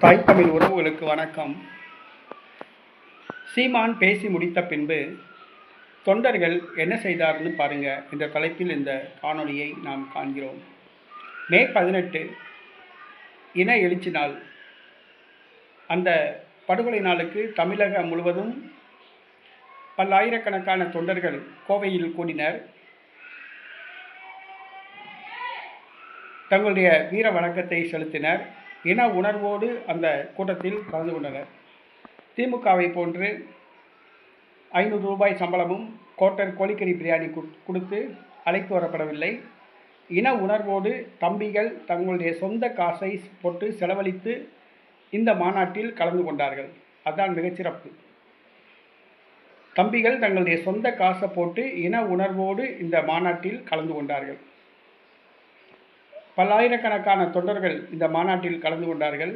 தாய் தமிழ் உறவுகளுக்கு வணக்கம். சீமான் பேசி முடித்த பின்பு தொண்டர்கள் என்ன செய்தார்னு பாருங்க என்ற தலைப்பில் இந்த காணொலியை நாம் காண்கிறோம். மே பதினெட்டு இன எழுச்சி நாள். அந்த படுகொலை நாளுக்கு தமிழகம் முழுவதும் பல்லாயிரக்கணக்கான தொண்டர்கள் கோவையில் கூடினர். தங்களுடைய வீர வணக்கத்தை செலுத்தினர். இன உணர்வோடு அந்த கூட்டத்தில் கலந்து கொண்டனர். திமுகவை போன்று ஐநூறு ரூபாய் சம்பளமும் கோட்டர் கோழிக்கறி பிரியாணி கொடுத்து அழைத்து வரப்படவில்லை. இன உணர்வோடு தம்பிகள் தங்களுடைய சொந்த காசை போட்டு செலவழித்து இந்த மாநாட்டில் கலந்து கொண்டார்கள். அதுதான் மிகச்சிறப்பு. தம்பிகள் தங்களுடைய சொந்த காசை போட்டு இன உணர்வோடு இந்த மாநாட்டில் கலந்து கொண்டார்கள். பல்லாயிரக்கணக்கான தொண்டர்கள் இந்த மாநாட்டில் கலந்து கொண்டார்கள்.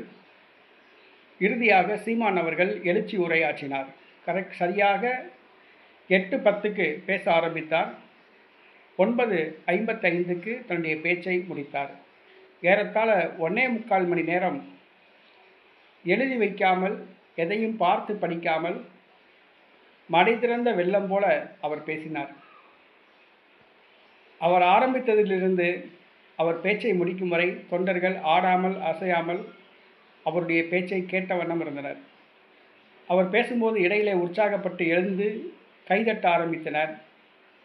இறுதியாக சீமான் அவர்கள் எழுச்சி உரையாற்றினார். கரெக்ட் சரியாக எட்டு பத்துக்கு பேச ஆரம்பித்தார். ஒன்பது ஐம்பத்தைந்துக்கு தன்னுடைய பேச்சை முடித்தார். ஏறத்தாழ ஒன்னே முக்கால் மணி நேரம் எழுதி வைக்காமல் எதையும் பார்த்து படிக்காமல் மடை திறந்த வெள்ளம் போல அவர் பேசினார். அவர் ஆரம்பித்ததிலிருந்து அவர் பேச்சை முடிக்கும் வரை தொண்டர்கள் ஆடாமல் அசையாமல் அவருடைய பேச்சை கேட்ட வண்ணம் இருந்தனர். அவர் பேசும்போது இடையிலே உற்சாகப்பட்டு எழுந்து கைதட்ட ஆரம்பித்தனர்.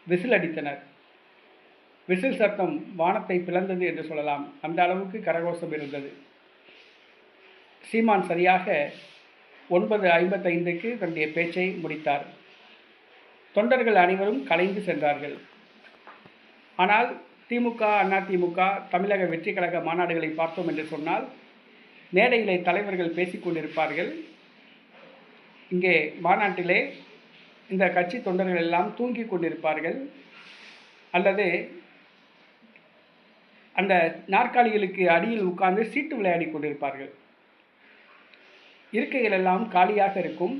விசில் அடித்தனர். விசில் சத்தம் வானத்தை பிளந்தது என்று சொல்லலாம். அந்த அளவுக்கு கரகோஷம் இருந்தது. சீமான் சரியாக ஒன்பது ஐம்பத்தைந்துக்கு தன்னுடைய பேச்சை முடித்தார். தொண்டர்கள் அனைவரும் கலைந்து சென்றார்கள். ஆனால் திமுக அதிமுக தமிழக வெற்றி கழக மாநாடுகளை பார்த்தோம் என்று சொன்னால் மேடையிலே தலைவர்கள் பேசிக்கொண்டிருப்பார்கள் இங்கே மாநாட்டிலே இந்த கட்சி தொண்டர்கள் எல்லாம் தூங்கி கொண்டிருப்பார்கள். அல்லது அந்த நாற்காலிகளுக்கு அடியில் உட்கார்ந்து சீட்டு விளையாடி கொண்டிருப்பார்கள். இருக்கைகள் எல்லாம் காலியாக இருக்கும்.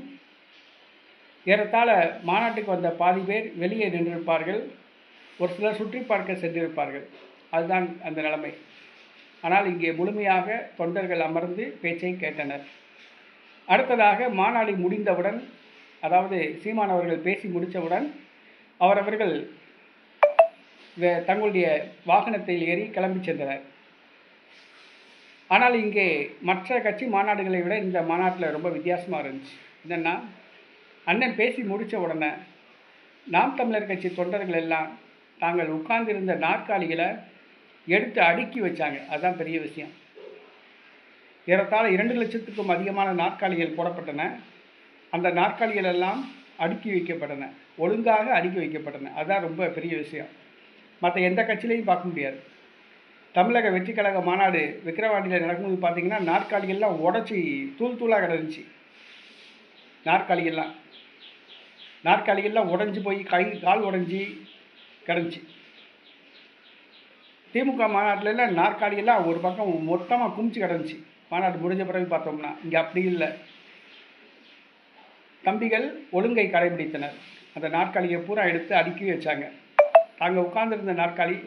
ஏறத்தாழ மாநாட்டுக்கு வந்த பாதி பேர் வெளியே நின்றிருப்பார்கள். ஒரு சிலர் சுற்றி பார்க்க சென்றிருப்பார்கள் அதுதான் அந்த நிலைமை. ஆனால் இங்கே முழுமையாக தொண்டர்கள் அமர்ந்து பேச்சை கேட்டனர். அடுத்ததாக மாநாடு முடிந்தவுடன் அதாவது சீமான் அவர்கள் பேசி முடித்தவுடன் அவரவர்கள் தங்களுடைய வாகனத்தில் ஏறி கிளம்பி சென்றனர். ஆனால் இங்கே மற்ற கட்சி மாநாடுகளை விட இந்த மாநாட்டில் ரொம்ப வித்தியாசமாக இருந்துச்சு. என்னென்னா அண்ணன் பேசி முடித்த உடனே நாம் தமிழர் கட்சி தொண்டர்கள் எல்லாம் தாங்கள் உட்கார்ந்திருந்த நாற்காலிகளை எடுத்து அடுக்கி வச்சாங்க. அதுதான் பெரிய விஷயம். ஏறத்தாழ இரண்டு லட்சத்துக்கும் அதிகமான நாற்காலிகள் போடப்பட்டன. அந்த நாற்காலிகள் எல்லாம் அடுக்கி வைக்கப்பட்டன. ஒழுங்காக அடுக்கி வைக்கப்பட்டன. அதுதான் ரொம்ப பெரிய விஷயம். மற்ற எந்த கட்சியிலையும் பார்க்க முடியாது. தமிழக வெற்றி கழக மாநாடு விக்கிரவாண்டியில் நடக்கும்போது பார்த்திங்கன்னா நாற்காலிகள்லாம் உடச்சி தூள் தூளாக கிடந்துச்சு. நாற்காலிகள்லாம். நாற்காலிகள்லாம் உடஞ்சி போய் கை கால் உடஞ்சி கிடந்துச்சு. திமுக மாநாட்டில் நாற்காலியெல்லாம் ஒரு பக்கம் மொத்தமாக குமிச்சு கிடந்துச்சு. மாநாடு முடிஞ்ச பிறகு பார்த்தோம்னா இங்கே அப்படி இல்லை. தம்பிகள் ஒழுங்கை கடைபிடித்தனர். அந்த நாற்காலியை பூரா எடுத்து அடுக்கி வச்சாங்க. தாங்க உட்காந்துருந்த நாற்காலி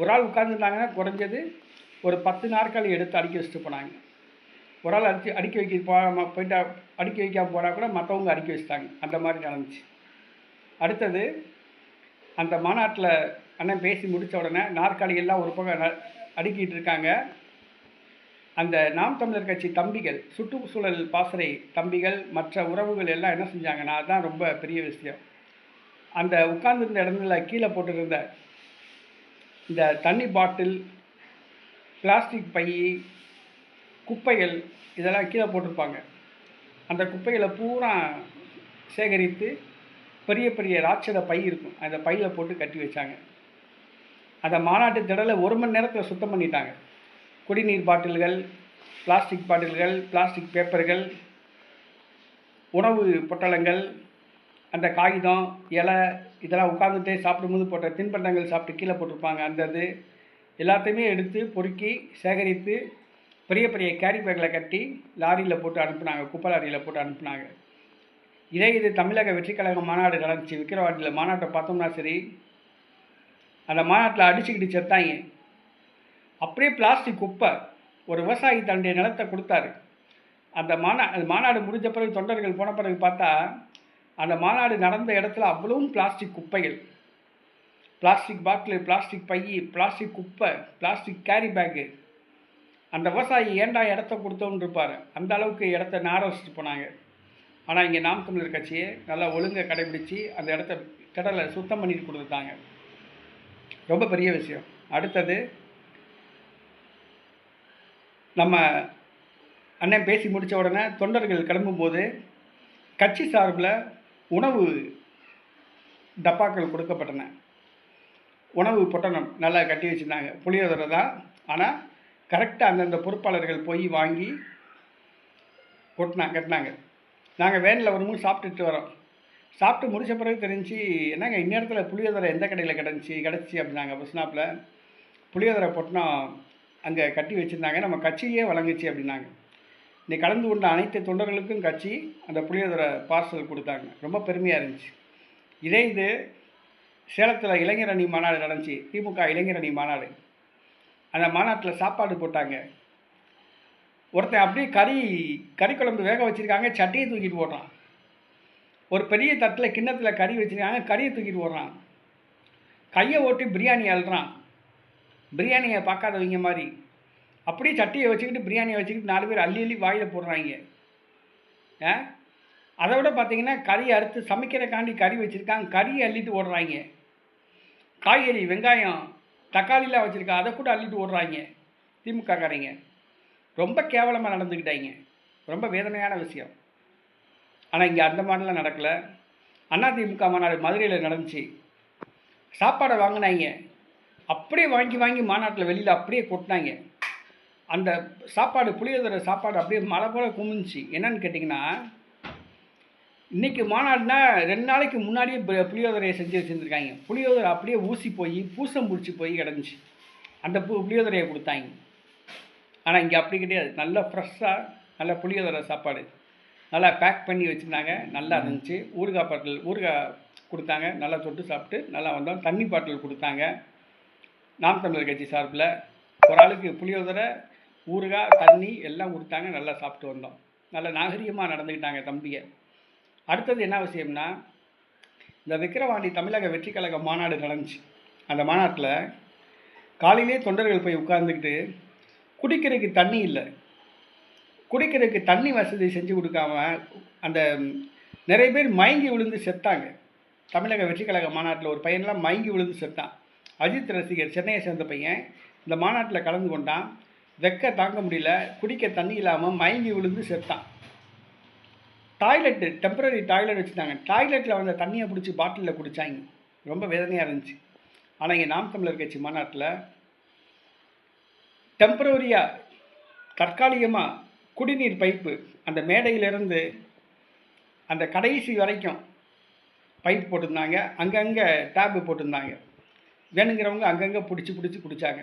ஒரு ஆள் உட்காந்துருந்தாங்கன்னா குறைஞ்சது ஒரு பத்து நாற்காலி எடுத்து அடுக்கி வச்சுட்டு போனாங்க. ஒரு ஆள் அடிச்சு அடுக்கி வைக்க போகாமல் போயிட்டா அடுக்கி வைக்காம போனால் கூட மற்றவங்க அடுக்கி வச்சுட்டாங்க. அந்த மாதிரி நடந்துச்சு. அடுத்தது அந்த மாநாட்டில் அண்ணன் பேசி முடித்த உடனே நாற்காலிகள்லாம் ஒரு பக்கம் ந- அடுக்கிட்டு இருக்காங்க. அந்த நாம் தமிழர் கட்சி தம்பிகள் சுற்றுச்சூழல் பாசறை தம்பிகள் மற்ற உறவுகள் எல்லாம் என்ன செஞ்சாங்கன்னா அதுதான் ரொம்ப பெரிய விஷயம். அந்த உட்கார்ந்துருந்த இடத்துல கீழே போட்டிருந்த இந்த தண்ணி பாட்டில் பிளாஸ்டிக் பை குப்பைகள் இதெல்லாம் கீழே போட்டிருப்பாங்க. அந்த குப்பைகளை பூரா சேகரித்து பெரிய பெரிய ராட்சத பை இருக்கும். அந்த பையில் போட்டு கட்டி வச்சாங்க. அந்த மாநாட்டு திடலை ஒரு மணி நேரத்தில் சுத்தம் பண்ணிட்டாங்க. குடிநீர் பாட்டில்கள் பிளாஸ்டிக் பாட்டில்கள் பிளாஸ்டிக் பேப்பர்கள் உணவு பொட்டலங்கள் அந்த காகிதம் இலை இதெல்லாம் உட்காந்துட்டே சாப்பிடும்போது போட்ட தின்பண்டங்கள் சாப்பிட்டு கீழே போட்டிருப்பாங்க. அந்த இது எல்லாத்தையுமே எடுத்து பொறுக்கி சேகரித்து பெரிய பெரிய கேரி பேக்கில் கட்டி லாரியில் போட்டு அனுப்புனாங்க. குப்பை லாரியில் போட்டு அனுப்புனாங்க. இதே இது தமிழக வெற்றி கழக மாநாடு நடந்துச்சு. விக்கிரவாண்டியில் மாநாட்டை பார்த்தோம்னா சரி அந்த மாநாட்டில் அடிச்சுக்கிட்டு செத்தாங்க. அப்படியே பிளாஸ்டிக் குப்பை ஒரு விவசாயி தன்னுடைய நிலத்தை கொடுத்தாரு. அந்த மாநா அந்த மாநாடு முடிஞ்ச பிறகு தொண்டர்கள் போன பிறகு பார்த்தா அந்த மாநாடு நடந்த இடத்துல அவ்வளவும் பிளாஸ்டிக் குப்பைகள். பிளாஸ்டிக் பாட்டில் பிளாஸ்டிக் பை பிளாஸ்டிக் குப்பை பிளாஸ்டிக் கேரி பேக்கு அந்த விவசாயி ஏன்டா இடத்த கொடுத்தோன்னு இருப்பார்? அந்த அளவுக்கு இடத்த நாட வச்சுட்டு போனாங்க ஆனால் இங்கே நாம் தமிழர் கட்சியை நல்லா ஒழுங்கை கடைபிடித்து அந்த இடத்த கடலை சுத்தம் பண்ணிட்டு கொடுத்துட்டாங்க. ரொம்ப பெரிய விஷயம். அடுத்தது நம்ம அண்ணன் பேசி முடித்த உடனே தொண்டர்கள் கிளம்பும்போது கட்சி சார்பில் உணவு டப்பாக்கள் கொடுக்கப்பட்டன. உணவு பொட்டணம் நல்லா கட்டி வச்சுருந்தாங்க. புளியோதரை தான். ஆனால் கரெக்டாக அந்தந்த பொறுப்பாளர்கள் போய் வாங்கி கொட்டினா கட்டினாங்க. நாங்கள் வேனில் வரும்போது சாப்பிட்டுட்டு வரோம். சாப்பிட்டு முடித்த பிறகு தெரிஞ்சு என்னங்க இந்நேரத்தில் புளியோதரை எந்த கடையில் கிடந்துச்சி கிடச்சி அப்படின்னாங்க பஸ் ஸ்டாப்பில் புளியோதரை பொட்டணம் அங்கே கட்டி வச்சுருந்தாங்க. நம்ம கட்சியே வழங்குச்சு அப்படின்னாங்க. நீ கலந்து கொண்ட அனைத்து தொண்டர்களுக்கும் கட்சி அந்த புளியோதரை பார்சல் கொடுத்தாங்க. ரொம்ப பெருமையாக இருந்துச்சு. இதே இது சேலத்தில் இளைஞர் அணி மாநாடு நடந்துச்சு. திமுக இளைஞர் அணி மாநாடு. அந்த மாநாட்டில் சாப்பாடு போட்டாங்க. ஒருத்தன் அப்படியே கறி கறி குழம்பு வேக வச்சுருக்காங்க சட்டியை தூக்கிட்டு போடுறான் ஒரு பெரிய தட்டில் கிண்ணத்தில் கறி வச்சுருக்காங்க கறியை தூக்கிட்டு போடுறான் கையை ஓட்டி பிரியாணி அழுறான் பிரியாணியை பார்க்காதவங்க மாதிரி. அப்படியே சட்டியை வச்சுக்கிட்டு பிரியாணியை வச்சுக்கிட்டு நாலு பேர் அள்ளி அள்ளி வாயில் போடுறாங்க. ஆ? அதை விட பார்த்தீங்கன்னா கறி அறுத்து சமைக்கிறக்காண்டி கறி வச்சுருக்காங்க கறியை அள்ளிட்டு ஓடுறாங்க. காய்கறி வெங்காயம் தக்காளிலாம் வச்சுருக்கா அதை கூட அள்ளிட்டு ஓடுறாங்க திமுககாரங்க. ரொம்ப கேவலமாக நடந்துக்கிட்டாங்க. ரொம்ப வேதனையான விஷயம். ஆனால் இங்கே அந்த மாதிரிலாம் நடக்கலை. அதிமுக மாநாடு மதுரையில் நடந்துச்சு. சாப்பாடை வாங்கினாங்க. அப்படியே வாங்கி வாங்கி மாநாட்டில் வெளியில் அப்படியே கொட்டினாங்க. அந்த சாப்பாடு புளியோதரை சாப்பாடு அப்படியே மழை போல குமிஞ்சி என்னன்னு கேட்டிங்கன்னா இன்றைக்கி மாநாடுனா ரெண்டு நாளைக்கு முன்னாடியே புளியோதரையை செஞ்சு வச்சுருந்துருக்காங்க. புளியோதரை அப்படியே ஊசி போய் பூசம் பிடிச்சி போய் கிடந்துச்சு. அந்த பு புளியோதரையை கொடுத்தாங்க. ஆனால் இங்கே அப்படி கிடையாது. நல்லா ஃப்ரெஷ்ஷாக நல்ல புளியோதரை சாப்பாடு. நல்லா பேக் பண்ணி வச்சுருந்தாங்க. நல்லா இருந்துச்சு. ஊறுகாய் பாட்டில் ஊறுகாய் கொடுத்தாங்க. நல்லா தொட்டு சாப்பிட்டு நல்லா வந்தோம். தண்ணி பாட்டில் கொடுத்தாங்க. நாம் தமிழர் கட்சி சார்பில் ஒரு ஆளுக்கு புளியோதரை ஊறுகாய் தண்ணி எல்லாம் கொடுத்தாங்க. நல்லா சாப்பிட்டு வந்தோம். நல்ல நாகரிகமாக நடந்துக்கிட்டாங்க தம்பியை அடுத்தது என்ன விஷயம்னா இந்த விக்கிரவாண்டி தமிழக வெற்றி கழக மாநாடு நடந்துச்சு. அந்த மாநாட்டில் காலையிலே தொண்டர்கள் போய் உட்கார்ந்துக்கிட்டு குடிக்கிறதுக்கு தண்ணி இல்லை. குடிக்கிறதுக்கு தண்ணி வசதி செஞ்சு கொடுக்காம அந்த நிறைய பேர் மயங்கி விழுந்து செத்தாங்க. தமிழக வெற்றி கழக மாநாட்டில் ஒரு பையன்லாம் மயங்கி விழுந்து செத்தான். அஜித் ரசிகர் சென்னையை சேர்ந்த பையன் இந்த மாநாட்டில் கலந்து கொண்டான். வெக்க தாங்க முடியல குடிக்க தண்ணி இல்லாமல் மயங்கி விழுந்து செத்தான். டாய்லெட்டு டெம்பரரி டாய்லெட் வச்சுருந்தாங்க டாய்லெட்டில் வந்த தண்ணியை பிடிச்சி பாட்டிலில் குடித்தாங்க ரொம்ப வேதனையாக இருந்துச்சு. ஆனால் இங்கே நாம் தமிழர் கட்சி மாநாட்டில் டெம்பரரியாக தற்காலிகமாக குடிநீர் பைப்பு அந்த மேடையிலிருந்து அந்த கடைசி வரைக்கும் பைப் போட்டிருந்தாங்க. அங்கங்கே டேப்பு போட்டிருந்தாங்க. வேணுங்கிறவங்க அங்கங்கே பிடிச்சி பிடிச்சி குடித்தாங்க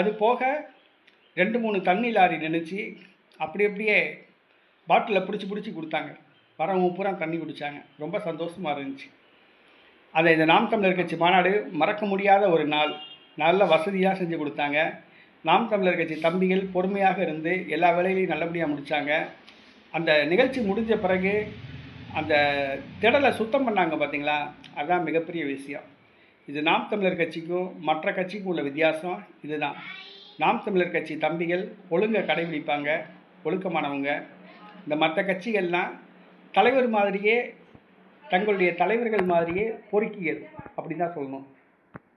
அது போக ரெண்டு மூணு தண்ணி லாரி நினச்சி அப்படி அப்படியே பாட்டிலில் பிடிச்சி பிடிச்சி கொடுத்தாங்க. வரவங்க பூரா தண்ணி குடித்தாங்க ரொம்ப சந்தோஷமாக இருந்துச்சு. அதை இந்த நாம் தமிழர் கட்சி மாநாடு மறக்க முடியாத ஒரு நாள். நல்ல வசதியாக செஞ்சு கொடுத்தாங்க. நாம் தமிழர் கட்சி தம்பிகள் பொறுமையாக இருந்து எல்லா வேலைகளையும் நல்லபடியாக முடித்தாங்க அந்த நிகழ்ச்சி முடிஞ்ச பிறகு அந்த திடலை சுத்தம் பண்ணாங்க பார்த்தீங்களா அதுதான் மிகப்பெரிய விஷயம். இது நாம் தமிழர் கட்சிக்கும் மற்ற கட்சிக்கும் உள்ள வித்தியாசம் இதுதான். நாம் தமிழர் கட்சி தம்பிகள் ஒழுங்கை கடைபிடிப்பாங்க ஒழுக்கமானவங்க. இந்த மற்ற கட்சிகள்லாம் தலைவர் மாதிரியே தங்களுடைய தலைவர்கள் மாதிரியே பொறுக்கிகள். அப்படின்னு தான் சொல்லணும்.